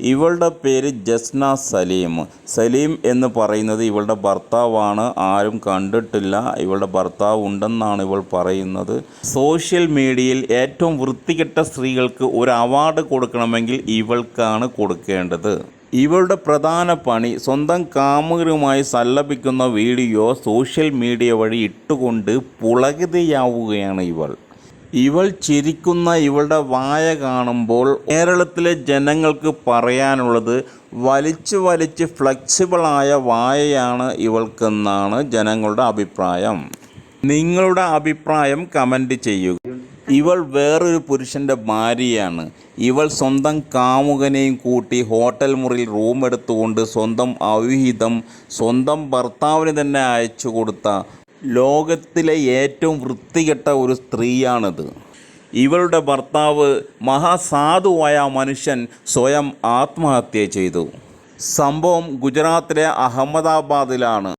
ഇവളുടെ പേര് ജസ്ന സലീം. സലീം എന്ന് പറയുന്നത് ഇവളുടെ ഭർത്താവാണ്. ആരും കണ്ടിട്ടില്ല. ഇവളുടെ ഭർത്താവ് ഉണ്ടെന്നാണ് ഇവൾ പറയുന്നത്. സോഷ്യൽ മീഡിയയിൽ ഏറ്റവും വൃത്തികെട്ട സ്ത്രീകൾക്ക് ഒരു അവാർഡ് കൊടുക്കണമെങ്കിൽ ഇവൾക്കാണ് കൊടുക്കേണ്ടത്. ഇവളുടെ പ്രധാന പണി സ്വന്തം കാമുകരുമായി സല്ലപിക്കുന്ന വീഡിയോ സോഷ്യൽ മീഡിയ വഴി ഇട്ടുകൊണ്ട് പുളകിതയാവുകയാണ് ഇവൾ. ഇവൾ ചിരിക്കുന്ന ഇവളുടെ വായ കാണുമ്പോൾ കേരളത്തിലെ ജനങ്ങൾക്ക് പറയാനുള്ളത് വലിച്ചു വലിച്ച് ഫ്ലെക്സിബിളായ വായയാണ് ഇവൾക്കെന്നാണ് ജനങ്ങളുടെ അഭിപ്രായം. നിങ്ങളുടെ അഭിപ്രായം കമന്റ് ചെയ്യുക. ഇവൾ വേറൊരു പുരുഷന്റെ ഭാര്യയാണ്. ഇവൾ സ്വന്തം കാമുകനെയും കൂട്ടി ഹോട്ടൽ മുറിയിൽ റൂം എടുത്തുകൊണ്ട് സ്വന്തം അവിഹിതം സ്വന്തം ഭർത്താവിന് തന്നെ അയച്ചു കൊടുത്ത ലോകത്തിലെ ഏറ്റവും വൃത്തികെട്ട ഒരു സ്ത്രീയാണത്. ഇവളുടെ ഭർത്താവ് മഹാസാധുവായ മനുഷ്യൻ സ്വയം ആത്മഹത്യ ചെയ്തു. സംഭവം ഗുജറാത്തിലെ അഹമ്മദാബാദിലാണ്.